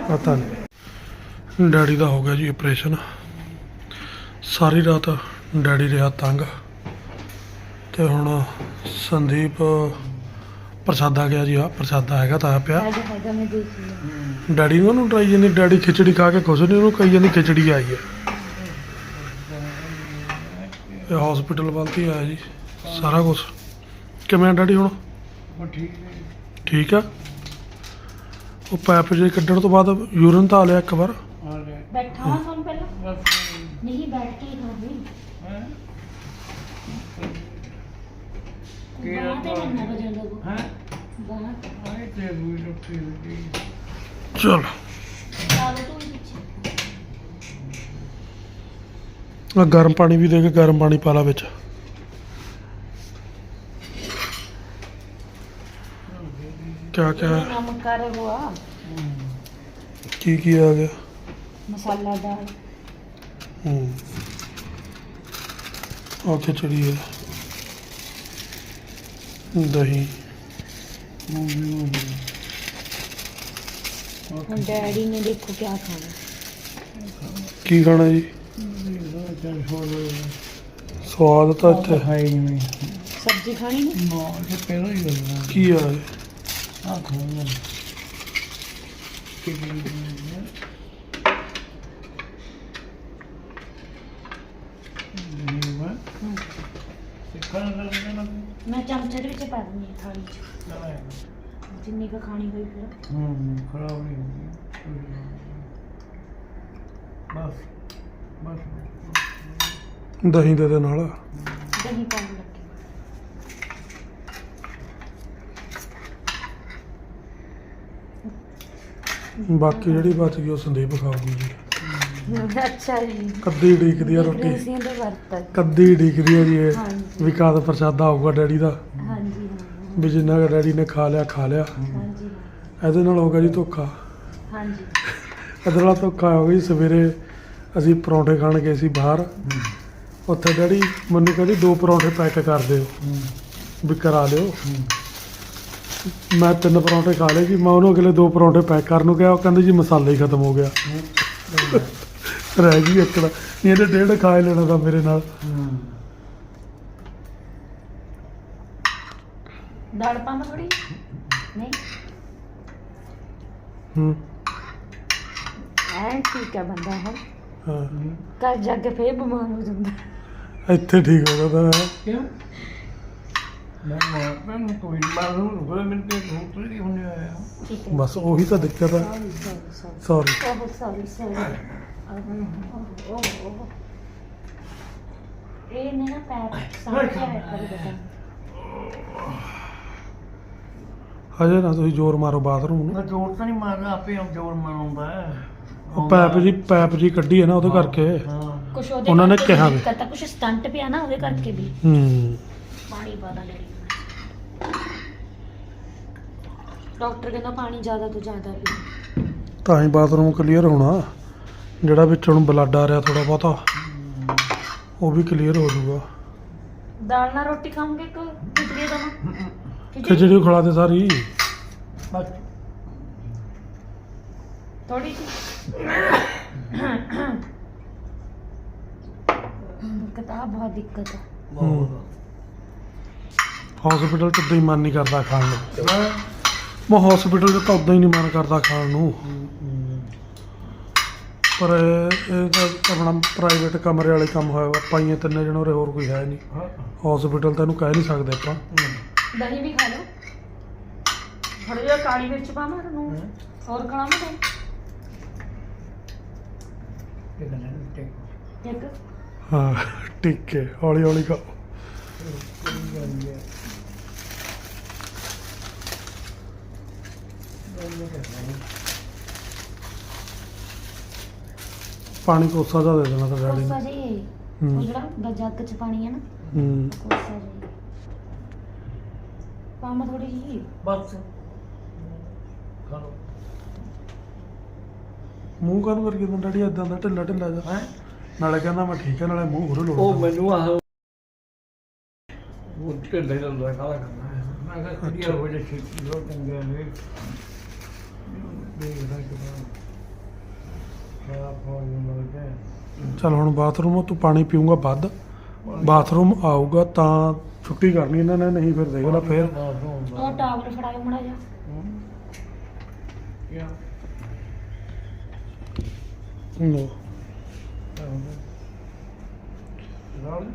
ਪਤਾ ਨਹੀਂ ਡੈਡੀ ਦਾ ਹੋ ਗਿਆ ਜੀ ਆਪਰੇਸ਼ਨ। ਸਾਰੀ ਰਾਤ ਡੈਡੀ ਰਿਹਾ ਤੰਗ। ਤੇ ਹੁਣ ਸੰਦੀਪ ਪ੍ਰਸਾਦਾ ਗਿਆ ਜੀ ਆ ਪ੍ਰਸਾਦਾ ਹੈਗਾ ਤਾਂ ਪਿਆ। ਹੈਗਾ ਹੈਗਾ ਮੈਂ ਦੇਖ ਲਿਆ। ਡੈਡੀ ਨੂੰ ਉਹਨੂੰ ਟਰਾਈ ਜਾਂਦੀ ਡੈਡੀ ਖਿਚੜੀ ਖਾ ਕੇ ਖੁਸ਼ ਨਹੀਂ ਉਹਨੂੰ ਕਹੀ ਜਾਂਦੀ ਖਿਚੜੀ ਆਈ ਹੈ। ਇਹ ਹਸਪੀਟਲ ਵੱਲ ਤੇ ਆਇਆ ਜੀ ਸਾਰਾ ਕੁਝ ਕਿਵੇਂ ਆ ਡੈਡੀ ਹੁਣ? ਠੀਕ ਹੈ ਠੀਕ ਆ? ਉਹ ਪੈਪ ਜੇ ਕੱਢਣ ਤੋਂ ਬਾਅਦ ਯੂਰਨ ਤਾਂ ਆ ਲਿਆ ਇੱਕ ਵਾਰ। ਆ ਬੈਠਾ ਹਾਂ ਤੁਹਾਨੂੰ ਪਹਿਲਾਂ? ਬਸ। ਨਹੀਂ ਬੈਠ ਕੇ ਹੀ ਖਾਣੀ ਹੈ ਬਾਹਾਂ ਤੇ ਮੰਨਾ ਵਜਣ ਦਾ ਹੈ ਬਾਹਾਂ ਆਏ ਤੇ ਵੀ ਰੁੱਟੀ ਹੋਈ ਚਲ। ਆ ਗਰਮ ਪਾਣੀ ਵੀ ਦੇ ਕੇ ਗਰਮ ਪਾਣੀ ਪਾ ਲਾ ਵਿੱਚ। ਕਿਆ ਕਿਆ? ਨਮਕ ਕਰ ਹੁਆ ਕੀ ਕੀ ਆ ਗਿਆ? ਮਸਾਲਾ ਡਾਲ ਹੂੰ। ਖਿਚੜੀ ਹੈ। ਦਹੀਂ ਹੁਣ ਡੈਡੀ ਨੇ ਦੇਖੋ ਕੀ ਖਾਣਾ। ਕੀ ਖਾਣਾ ਜੀ? ਸਵਾਦ ਤਾਂ ਇੱਥੇ ਹੈ। ਹੀ ਨਹੀਂ ਸਬਜ਼ੀ ਖਾਣੀ ਨਹੀਂ ਨਾ ਇਹ ਪਹਿਲਾਂ ਹੀ ਹੋਣਾ ਕੀ ਆ ਇਹ? ਆ ਖਾਣਾ ਕਿ ਸਿੱਖਣ ਲੱਗਣਾ ਨਾ। ਮੈਂ ਚਮਚੇ ਦੇ ਵਿੱਚ ਪਾ ਦਿੰਦੀ ਹਾਂ ਥਾਲੀ 'ਚ। ਜਿੰਨੀ ਕੁ ਖਾਣੀ ਹੋਈ ਫਿਰ। ਹੂੰ ਖਰਾਬ ਨਹੀਂ ਹੋਊਗੀ ਬਸ ਬਸ। ਦਹੀਂ ਦੇ ਦੇ ਨਾਲ। ਦਹੀਂ ਪਾਉਣ ਲੱਗੀ। ਬਾਕੀ ਜਿਹੜੀ ਬਚ ਗਈ ਉਹ ਸੰਦੀਪ ਖਾਊਗੀ ਜੀ। ਅੱਛਾ ਜੀ। ਕੱਦੀ ਢੀਕਦੀ ਆ ਰੋਟੀ। ਰੋਟੀਆਂ ਦੇ ਵਰਤਨ ਕੱਦੀ ਢੀਕਦੀ ਆ ਜੀ ਇਹ। ਹਾਂਜੀ। ਵੀ ਕਦ ਪ੍ਰਸ਼ਾਦਾ ਆਊਗਾ ਡੈਡੀ ਦਾ। ਹਾਂਜੀ ਵੀ ਜਿੰਨਾ ਕੁ ਡੈਡੀ ਨੇ ਖਾ ਲਿਆ ਖਾ ਲਿਆ। ਹਾਂ। ਹਾਂਜੀ ਇਹਦੇ ਨਾਲ ਹੋ ਗਿਆ ਜੀ ਧੋਖਾ। ਹਾਂਜੀ। ਇਹਦੇ ਨਾਲ ਧੋਖਾ ਹੋ ਗਿਆ ਜੀ। ਸਵੇਰੇ ਅਸੀਂ ਪਰੌਂਠੇ ਖਾਣ ਗਏ ਸੀ ਬਾਹਰ। ਉੱਥੇ ਡੈਡੀ ਮੈਨੂੰ ਕਹਿੰਦੀ ਦੋ ਪਰੌਂਠੇ ਪੈਕ ਕਰ ਦਿਓ। ਵੀ ਕਰਾ ਲਿਓ। ਮੈਂ ਤਿੰਨ ਪਰੌਂਠੇ ਖਾ ਲਏ ਜੀ। ਮੈਂ ਉਹਨੂੰ ਅਗਲੇ ਦੋ ਪਰੌਂਠੇ ਪੈਕ ਕਰਨ ਨੂੰ ਕਿਹਾ। ਉਹ ਕਹਿੰਦੇ ਜੀ ਮਸਾਲਾ ਹੀ ਖਤਮ ਹੋ ਗਿਆ। ਰਹਿ ਗਈ ਇੱਕੜਾ ਇਹਨੇ ਡੇਢ ਖਾ ਹੀ ਲੈਣਾ ਤਾਂ ਮੇਰੇ ਨਾਲ। ਦਾਲ ਪਾਵਾਂ ਥੋੜੀ ਨਹੀਂ। ਹੂੰ। ਐ ਠੀਕ ਹੈ ਬੰਦਾ ਹੈ ਹਾਂ। ਘਰ ਜਾ ਕੇ ਫੇਰ ਬਿਮਾਰ ਹੋ ਜਾਂਦਾ। ਇੱਥੇ ਠੀਕ ਹੋ ਗਿਆ ਤਾਂ ਕਿਉਂ? ਮੈਂ ਮੈਂ ਮੈਂ ਕੋਈ ਮਾਰੂ ਕੋਈ ਮਿੰਟ ਤੇ ਰੋਟ ਨਹੀਂ ਹੋਣੇ ਆਇਆ। ਠੀਕ ਹੈ। ਬਸ ਉਹੀ ਤਾਂ ਦਿੱਕਤ ਹੈ ਸੌਰੀ ਸੌਰੀ ਸੌਰੀ ਸੌਰੀ ਇਹ ਨੇ ਨਾ ਪੈਰ ਹਜੇ ਨਾ ਤੁਸੀਂ ਜ਼ੋਰ ਮਾਰੋ ਬਾਥਰੂਮ ਨੂੰ। ਮੈਂ ਜੋਰ ਤਾਂ ਨਹੀਂ ਮਾਰਦਾ ਆਪੇ ਆਪ ਜੋਰ ਮਾਰੂੰਗਾ। ਉਹ ਪੈਪ ਜੀ ਪੈਪ ਜੀ ਕੱਢੀ ਹੈ ਨਾ ਉਹਦੇ ਕਰਕੇ। ਹਾਂ। ਕੁਛ ਉਹਦੇ ਉਹਨਾਂ ਨੇ ਕਰਕੇ ਕਿਹਾ ਵੀ। ਦਿੱਕਤ ਆ, ਕੁਛ ਸਟੰਟ ਪਿਆ ਨਾ ਉਹਦੇ ਕਰਕੇ ਵੀ। ਹੂੰ। ਪਾਣੀ ਪਾਦਾ ਡੈਡੀ ਡਾਕਟਰ ਕਹਿੰਦਾ ਪਾਣੀ ਜ਼ਿਆਦਾ ਤੋਂ ਜ਼ਿਆਦਾ ਪੀ। ਤਾਂ ਹੀ ਬਾਥਰੂਮ ਕਲੀਅਰ ਹੋਣਾ। ਜਿਹੜਾ ਵਿੱਚ ਹੁਣ ਬਲੱਡ ਆ ਰਿਹਾ ਥੋੜਾ ਬਹੁਤਾ ਉਹ ਵੀ ਕਲੀਅਰ ਹੋ ਜਾਊਗਾ। ਦਾਲ ਨਾਲ ਰੋਟੀ ਖਾਓਗੇ ਕਿ ਖਿਚੜੀ? ਦਵਾਂ ਖਿਚੜੀ ਖਿਲਾ ਦੇ ਸਾਰੀ। ਬਸ। ਥੋੜੀ ਜਿਹੀ ਦਿੱਕਤ ਆ ਬਹੁਤ ਦਿੱਕਤ ਆ। ਹੂੰ ਹਸਪੀਟਲ ਚ ਉਦਾਂ ਹੀ ਮਨ ਨਹੀਂ ਕਰਦਾ ਖਾਣ ਨੂੰ। ਮੈਂ ਹਸਪੀਟਲ ਚ ਤਾਂ ਉਦਾਂ ਹੀ ਨਹੀਂ ਮਨ ਕਰਦਾ ਖਾਣ ਨੂੰ। ਪਰ ਇਹ ਤਾਂ ਆਪਣਾ ਪ੍ਰਾਈਵੇਟ ਕਮਰੇ ਵਾਲੇ ਕੰਮ ਹੋਇਆ ਵਾ ਪਾਈਆਂ ਤਿੰਨੇ ਜਣੇ ਉਰੇ ਹੋਰ ਕੋਈ ਹੈ ਨਹੀਂ। ਹਾਂ। ਹਸਪੀਟਲ ਤਾਂ ਇਹਨੂੰ ਕਹਿ ਨਹੀਂ ਸਕਦੇ ਆਪਾਂ। ਦਹੀਂ ਵੀ ਖਾ ਲਓ। ਥੋੜਾ ਜਿਹਾ ਕਾਲੀ ਮਿਰਚ ਪਾਵਾਂ ਨੂੰ ਹੋਰ ਖਾਣਾ ਮੈਂ ਇੱਕ ਹਾਂ ਠੀਕ ਹੈ ਹੌਲੀ ਹੌਲੀ ਖਾਓ ਕਿਹੜੀ ਗੱਲ ਹੈ ਗੱਲ ਕਰਨਾ ਪਾਣੀ ਕੋਸਾ ਜਿਹਾ ਦੇ ਦੇਣਾ ਤਾਂ ਡੈਡੀ ਕੋਸਾ ਨੇ ਜੀ ਉਹ ਹੂੰ ਜਿਹੜਾ ਗ- ਜੱਗ ਚ ਪਾਣੀ ਹੈ ਨਾ ਹੂੰ। ਕੋਸਾ ਜੀ। ਪਾਮਾ ਥੋੜੀ ਜੀ ਬਸ। ਖਾ ਲਓ। ਮੂੰਹ ਕਾਹਨੂੰ ਕਰਕੇ ਦਿੰਦਾ ਡੈਡੀ? ਇਦਾਂ ਦਾ ਢਿੱਲਾ ਢਿੱਲਾ ਹੈ? ਨਾਲੇ ਕਹਿੰਦਾ ਮੈਂ ਠੀਕ ਹੈ ਨਾਲੇ ਮੂੰਹ ਹੋਰ ਉਹ ਲੋੜ ਮੈਨੂੰ ਆਹ ਉਹ ਢਿੱਲੇ ਦਾ ਲੋਹਾ ਕਾਲਾ ਕਰਨਾ ਹੈ? ਮੈਂ ਕਿਹਾ ਕਲੀਅਰ ਹੋ ਜਾ ਛੇਤੀ ਲੋ ਚੰਗੇ ਨੇ। ਦੇਖਦਾ ਕਿ ਚਲ ਹੁਣ ਬਾਥਰੂਮ ਤੂੰ ਪਾਣੀ ਪੀਊਂਗਾ ਵੱਧ। ਬਾਥਰੂਮ ਆਊਗਾ ਤਾਂ ਛੁੱਟੀ ਕਰਨੀ ਇਹਨਾਂ ਨੇ ਨਹੀਂ ਫਿਰ ਦੇਖ ਲੈ ਫਿਰ। ਉਹ ਟਾਵਲ ਫੜਾਇਓ ਮੜਾ ਜਾ ਕਿਆ ਲਓ। ਨਾਲ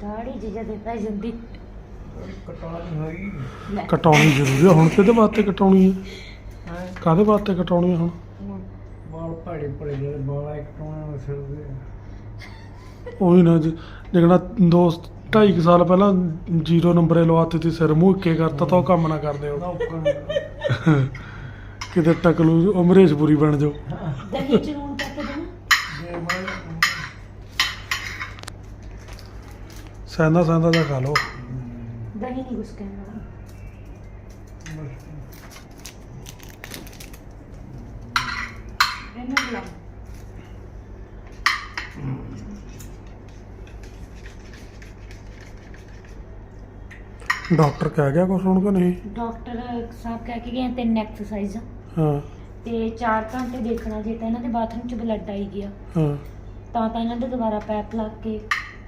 ਦਾੜੀ ਜਿਜਾ ਦੇ ਪੈ ਜਾਂਦੀ। ਕਟਾ ਨਹੀਂ ਹੋਈ ਲੈ। ਕਟਾਉਣੀ ਜ਼ਰੂਰੀ ਹੈ ਹੁਣ ਕਿਹਦੇ ਵਾਸਤੇ ਕਟਾਉਣੀ ਹੈ? ਕਾਹਦੇ ਵਾਸਤੇ ਕਟਾਉਣੀ ਹੈ ਹੁਣ? ਭਾੜੇ ਪੜੇ ਜਿਹੜੇ ਬਾਲ ਇੱਕ ਟੋਣਾ ਨੂੰ ਸਿਰ ਦੇ ਉਹੀ ਨਾ ਜੀ ਜਿਹੜਾ ਦੋਸਤ ਢਾਈ ਕੁ ਸਾਲ ਪਹਿਲਾਂ ਜ਼ੀਰੋ ਨੰਬਰੇ ਲਵਾਤੇ ਤੇ ਸਿਰ ਮੂੰਹ ਇੱਕੇ ਕਰਤਾ ਤਾਂ ਉਹ ਕੰਮ ਨਾ ਕਰਦੇ ਉੱਪਰ ਕਿਤੇ ਟਕਲੂ ਅਮਰੇਸ਼ਪੁਰੀ ਬਣ ਜਾਓ। ਦਹੀਂ ਚ ਪਾ ਕੇ ਸੈਂਦਾ ਸੈਂਦਾ ਦਾ ਖਾ ਲਓ। ਦਹੀਂ ਨਹੀਂ ਕੁਛ ਕਹਿਣਾ ਇਹਨੂੰ ਬੁਲਾ ਡਾਕਟਰ ਕਹਿ ਗਿਆ ਕੁਛ ਹੁਣ ਕਿ ਨਹੀਂ? ਡਾਕਟਰ ਸਾਹਿਬ ਕਹਿ ਕੇ ਗਏ ਤਿੰਨ ਐਕਸਰਸਾਈਜ਼ ਹਾਂ। ਤੇ 4 ਘੰਟੇ ਦੇਖਣਾ ਜੇ ਤਾਂ ਇਹਨਾਂ ਦੇ ਬਾਥਰੂਮ 'ਚ ਬਲੱਡ ਆਈ ਗਿਆ। ਹਾਂ। ਤਾਂ ਤਾਂ ਇਹਨਾਂ ਦੇ ਦੁਬਾਰਾ ਪੈਪ ਲੱਗ ਕੇ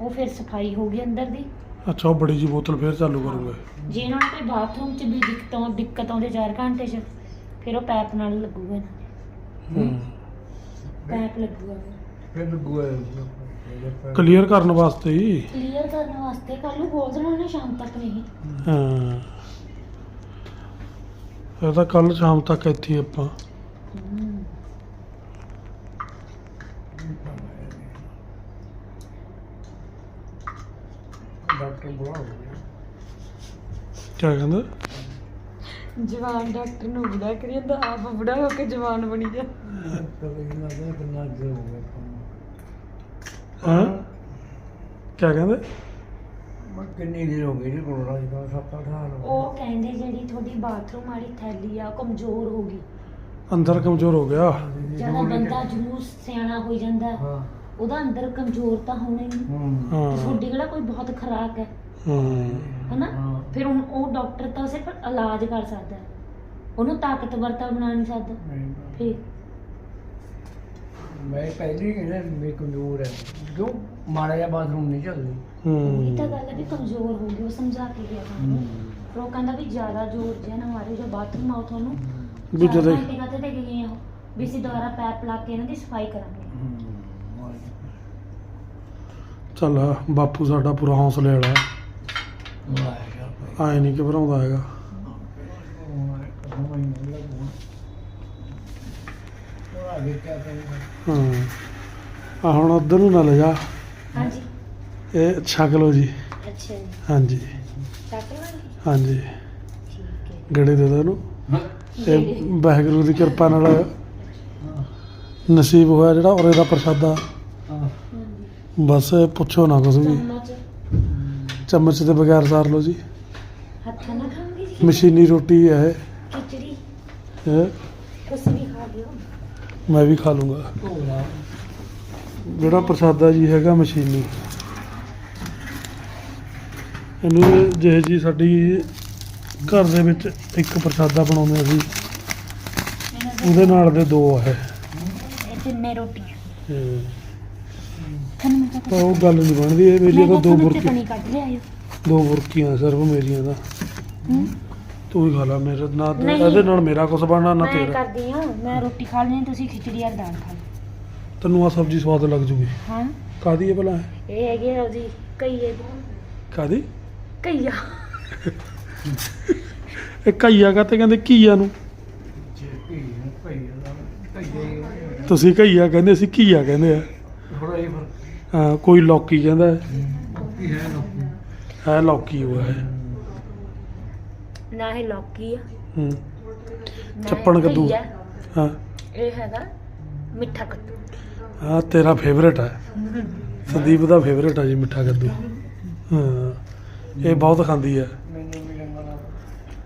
ਉਹ ਫਿਰ ਸਫ਼ਾਈ ਹੋ ਗਈ ਅੰਦਰ ਦੀ। ਅੱਛਾ ਉਹ ਬੜੀ ਜੀ ਬੋਤਲ ਫੇਰ ਚਾਲੂ ਕਰੂਗੇ। ਜੇ ਇਹਨਾਂ ਨੂੰ ਕੋਈ ਬਾਥਰੂਮ 'ਚ ਵੀ ਦਿੱਕਤ ਦਿੱਕਤ ਆਉਂਦੀ 4 ਘੰਟੇ 'ਚ ਫਿਰ ਉਹ ਪੈਪ ਨਾਲ ਲੱਗੂਗਾ ਇਹਨਾਂ ਦੇ। ਹੂੰ ਪੈਪ ਲੱਗੂਗਾ ਫਿਰ। ਲੱਗੂਆ ਕਲੀਅਰ ਕਰਨ ਵਾਸਤੇ ਹੀ। ਕਲੀਅਰ ਕਰਨ ਵਾਸਤੇ। ਕੱਲ ਨੂੰ ਖੋਲ ਦੇਣਾ ਉਹਨੇ ਸ਼ਾਮ ਤੱਕ ਨਹੀਂ। ਹਾਂ। ਫਿਰ ਤਾਂ ਕੱਲ ਸ਼ਾਮ ਤੱਕ ਇੱਥੇ ਹੀ ਆਪਾਂ। ਡਾਕਟਰ ਬੁਲਾਓ। ਕੀ ਕਹਿੰਦਾ? ਜਵਾਨ ਡਾਕਟਰ ਨੂੰ ਬੁੜਾ ਕਰੀ ਜਾਂਦਾ ਆਪ ਬੁੜਾ ਹੋ ਕੇ ਜਵਾਨ ਬਣੀ ਜਾ ਕਦੇ ਨਾ ਦੇ ਕਿੰਨਾ ਜੇ ਹੋ? ਗਿਆ ਹਾਂ ਕੀ ਕਹਿੰਦੇ? ਮੈਂ ਕਿੰਨੀ ਦੇਰ ਹੋ ਗਈ ਜੀ ਕੋਲੋਂ ਜੀ ਦਾ ਸੱਤ ਅੱਠ ਸਾਲ ਹੋ ਉਹ ਕਹਿੰਦੇ ਜਿਹੜੀ ਤੁਹਾਡੀ ਬਾਥਰੂਮ ਵਾਲੀ ਥੈਲੀ ਆ ਉਹ ਕਮਜ਼ੋਰ ਹੋ ਗਈ। ਅੰਦਰ ਕਮਜ਼ੋਰ ਹੋ ਗਿਆ। ਗਏ ਜਦੋਂ ਬੰਦਾ ਜਲੂਸ ਸਿਆਣਾ ਹੋ ਜਾਂਦਾ ਹੈ, ਉਹਦਾ ਅੰਦਰ ਕਮਜ਼ੋਰ ਤਾਂ ਹੋਣਾ ਹੀ ਨਹੀਂ। ਹਾਂ। ਤੁਹਾਡੀ ਕਿਹੜਾ ਕੋਈ ਬਹੁਤ ਖਰਾਕ ਹੈ? ਹਾਂ। ਹਨਾ? ਹਾਂ। ਫਿਰ ਹੁਣ ਉਹ ਡਾਕਟਰ ਤਾਂ ਸਿਰਫ ਇਲਾਜ ਕਰ ਸਕਦਾ। ਹੈ। ਉਹਨੂੰ ਤਾਕਤਵਰ ਤਾਂ ਬਣਾ ਨਹੀਂ ਸਕਦਾ। ਫਿਰ? ਮੈਂ ਪਹਿਲੀ ਇਹਨੇ ਮੇ ਕਮਜ਼ੋਰ ਹੈ ਜੋ ਮਾੜਾ ਜਿਹਾ ਬਾਥਰੂਮ ਨਹੀਂ ਚੱਲਦੀ। ਇਹ ਤਾਂ ਹੂੰ। ਗੱਲ ਹੈ ਵੀ ਕਮਜ਼ੋਰ ਹੋ ਗਈ ਉਹ ਸਮਝਾ ਕੇ ਗਿਆ ਤੁਹਾਨੂੰ ਪਰ ਉਹ ਕਹਿੰਦਾ ਵੀ ਜ਼ਿਆਦਾ ਜ਼ੋਰ ਜਿਹਾ ਨਾ ਮਾਰਿਓ ਜੋ ਬਾਥਰੂਮ ਆਉ ਤੁਹਾਨੂੰ। ਵੀ ਜਦੋਂ ਘੰਟੇ ਕਾਹਤੇ ਦੇ ਕੇ ਗਏ ਆ ਉਹ। ਵੀ ਅਸੀਂ ਦੁਬਾਰਾ ਪੈਪ ਲਾ ਕੇ ਇਹਨਾਂ ਦੀ ਸਫ਼ਾਈ ਕਰਾਂਗੇ। ਚੱਲ ਬਾਪੂ ਸਾਡਾ ਪੂਰਾ ਹੌਸਲੇ ਵਾਲਾ ਹੈ। ਆਏ ਨਹੀਂ ਘਬਰਾਉਂਦਾ ਹੈਗਾ। ਹਾਂ। ਆ ਹੁਣ ਉਧਰ ਨੂੰ ਨਾ ਲੈ ਜਾ। ਹਾਂਜੀ। ਇਹ ਛਕ ਲਓ ਜੀ। ਅੱਛਾ ਜੀ। ਹਾਂਜੀ। ਚੱਕ ਲਾਂਗੇ ਹਾਂਜੀ। ਠੀਕ ਹੈ। ਗੇੜੇ ਦੇ ਦੋ ਇਹਨੂੰ। ਇਹ ਵਾਹਿਗੁਰੂ ਦੀ ਕਿਰਪਾ ਨਾਲ ਨਸੀਬ ਹੋਇਆ ਜਿਹੜਾ ਔਰੇ ਦਾ ਪ੍ਰਸ਼ਾਦਾ। ਬਸ ਪੁੱਛੋ ਨਾ ਕੁਝ ਵੀ। ਚਮਚ ਦੇ ਬਗੈਰ ਸਾਰ ਲਓ ਜੀ। ਹੱਥਾਂ ਨਾਲ ਖਾਂਗੇ ਜੀ? ਮਸ਼ੀਨੀ ਰੋਟੀ ਹੈ ਖਿਚੜੀ? ਇਹ ਤੁਸੀਂ ਵੀ ਖਾ ਲਿਓ ਮੈਂ ਵੀ ਖਾ ਲੂੰਗਾ। ਜਿਹੜਾ ਪ੍ਰਸ਼ਾਦਾ ਜੀ ਹੈਗਾ ਮਸ਼ੀਨੀ। ਇਹਨੂੰ ਜਿਹੇ ਜੀ ਸਾਡੀ ਘਰ ਦੇ ਵਿੱਚ ਇੱਕ ਪ੍ਰਸ਼ਾਦਾ ਬਣਾਉਂਦੇ ਅਸੀਂ ਉਹਦੇ ਨਾਲ ਦੇ ਦੋ ਹੈ ਇਹ। ਤਿੰਨੇ ਰੋਟੀਆਂ। ਤੇ ਤੁਹਾਨੂੰ ਤਾਂ ਤਾਂ ਉਹ ਗੱਲ ਨਹੀਂ ਬਣਦੀ ਇਹ ਮੇਰੀਆਂ ਤਾਂ ਦੋ ਬੁਰਕੀ ਪਾਣੀ ਕੱਢ ਲਿਆਇਓ ਦੋ ਬੁਰਕੀਆਂ ਸਿਰਫ ਮੇਰੀਆਂ ਦਾ ਹੂੰ? ਤੂੰ ਹੀ ਖਾ ਲਾ ਮੇਰੇ ਨਾ ਤੇ- ਨਹੀਂ। ਇਹਦੇ ਨਾਲ ਮੇਰਾ ਕੁਝ ਬਣਨਾ ਨਾ ਮੈਂ ਤੇਰਾ। ਕਰਦੀ ਆ ਮੈਂ ਰੋਟੀ ਖਾ ਲੈਣੀ ਤੁਸੀਂ ਖਿਚੜੀ ਜਾਂ ਦਾਲ ਖਾ ਲਓ। ਤੈਨੂੰ ਆ ਸਬਜ਼ੀ ਸਵਾਦ ਲੱਗ ਜੂਗੀ। ਹਾਂ। ਕਾਦੀ ਹੈ ਭਲਾ? ਇਹ ਹੈਗੇ ਆ ਉਹਦੀ ਕਈਏ ਕਾਦੀ ਕਈਆ ਇਹ ਘਈਆ ਕਾਤੇ ਕਹਿੰਦੇ? ਘੀਆ ਨੂੰ। ਤੁਸੀਂ ਘਈਆ ਕਹਿੰਦੇ ਅਸੀਂ ਘੀਆ ਕਹਿੰਦੇ ਆ। ਥੋੜਾ ਇਹ ਫ਼ਰਕ ਹਾਂ, ਕੋਈ ਲੌਕੀ ਕਹਿੰਦਾ ਹੈ। ਕੀ ਹੈ ਹੈ ਲੌਕੀ ਉਹ ਹੈ। ਨਾ ਇਹ ਲੌਕੀ ਆ। ਹੂੰ। ਨਾ ਚੱਪਣ ਇਹ ਕੱਦੂ। ਘਈਆ, ਹਾਂ। ਇਹ ਹੈਗਾ ਮਿੱਠਾ ਕੱਦੂ। ਹਾਂ ਤੇਰਾ ਫੇਵਰੇਟ ਹੈ ਸੰਦੀਪ ਦਾ ਫੇਵਰੇਟ ਹੈ ਜੀ ਮਿੱਠਾ ਕੱਦੂ। ਹਾਂ। ਇਹ ਬਹੁਤ ਖਾਂਦੀ ਹੈ ਮੈਨੂੰ ਵੀ ਚੰਗਾ ਲੱਗਦਾ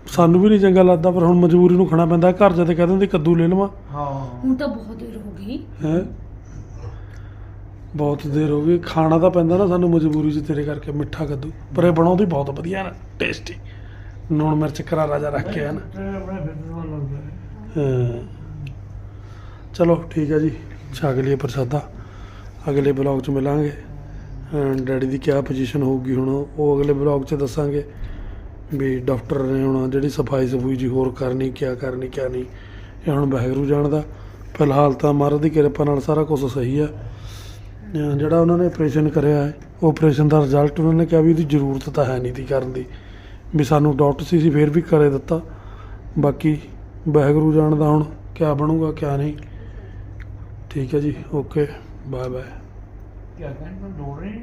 ਸਾਨੂੰ ਵੀ ਨਹੀਂ ਚੰਗਾ ਲੱਗਦਾ ਪਰ ਹੁਣ ਮਜਬੂਰੀ ਨੂੰ ਖਾਣਾ ਪੈਂਦਾ। ਘਰ ਜਦ ਕਹਿ ਦਿੰਦੇ ਕੱਦੂ ਲੈ ਲਵਾਂ। ਹਾਂ। ਹੁਣ ਤਾਂ ਬਹੁਤ ਦੇਰ ਹੋ ਗਈ। ਹੈ? ਬਹੁਤ ਦੇਰ ਹੋ ਗਈ। ਖਾਣਾ ਤਾਂ ਪੈਂਦਾ ਨਾ ਸਾਨੂੰ ਮਜਬੂਰੀ 'ਚ ਤੇਰੇ ਕਰਕੇ ਮਿੱਠਾ ਕੱਦੂ। ਪਰ ਇਹ ਬਣਾਉਂਦੀ ਬਹੁਤ ਵਧੀਆ ਨਾ ਟੇਸਟੀ ਨੂਣ ਮਿਰਚ ਕਰਾਰਾ ਜਿਹਾ ਰੱਖ ਕੇ ਹੈ ਨਾ। ਹੈ। ਚਲੋ ਠੀਕ ਹੈ ਜੀ। ਛਕ ਲਈਏ ਪ੍ਰਸ਼ਾਦਾ। ਅਗਲੇ ਬਲੌਗ 'ਚ ਮਿਲਾਂਗੇ। ਡੈਡੀ ਦੀ ਕਿਆ ਪੋਜੀਸ਼ਨ ਹੋਊਗੀ ਹੁਣ ਉਹ ਅਗਲੇ ਬਲੌਗ 'ਚ ਦੱਸਾਂਗੇ। ਵੀ ਡਾਕਟਰ ਨੇ ਹੁਣ ਜਿਹੜੀ ਸਫ਼ਾਈ ਸਫੂਈ ਜੀ ਹੋਰ ਕਰਨੀ ਕਿਆ ਕਰਨੀ ਕਿਆ ਨਹੀਂ ਇਹ ਹੁਣ ਵਾਹਿਗੁਰੂ ਜਾਣਦਾ। ਫਿਲਹਾਲ ਤਾਂ ਮਹਾਰਾਜ ਦੀ ਕਿਰਪਾ ਨਾਲ ਸਾਰਾ ਕੁਝ ਸਹੀ ਹੈ ਅਹ ਜਿਹੜਾ ਉਹਨਾਂ ਨੇ ਆਪਰੇਸ਼ਨ ਕਰਿਆ ਹੈ ਆਪਰੇਸ਼ਨ ਦਾ ਰਿਜ਼ਲਟ ਉਹਨਾਂ ਨੇ ਕਿਹਾ ਵੀ ਇਹਦੀ ਜ਼ਰੂਰਤ ਤਾਂ ਹੈ ਨਹੀਂ ਤੀ ਕਰਨ ਦੀ। ਵੀ ਸਾਨੂੰ ਡਾਕਟਰ ਸੀ ਸੀ ਫੇਰ ਵੀ ਕਰੇ ਦਿੱਤਾ। ਬਾਕੀ ਵਹਿਗੁਰੂ ਜਾਣ ਦਾ ਹੁਣ ਕਿਆ ਬਣੂਗਾ, ਕਿਆ ਨਹੀਂ। ਠੀਕ ਹੈ ਜੀ ਓਕੇ ਬਾਏ ਬਾਏ ਕਿਆ ਕਹਿੰਦੇ ਲੋੜ ਨਹੀਂ?